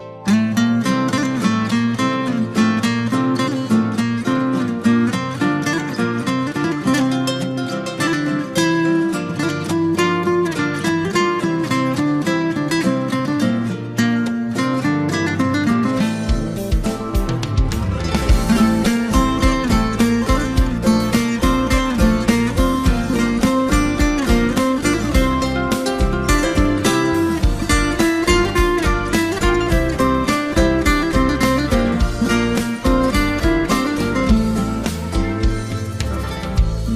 Mm.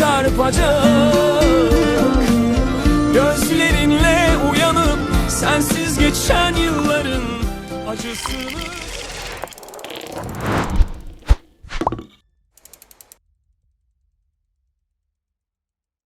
çarpacak. Gözlerinle uyanıp Sensiz geçen yılların Acısını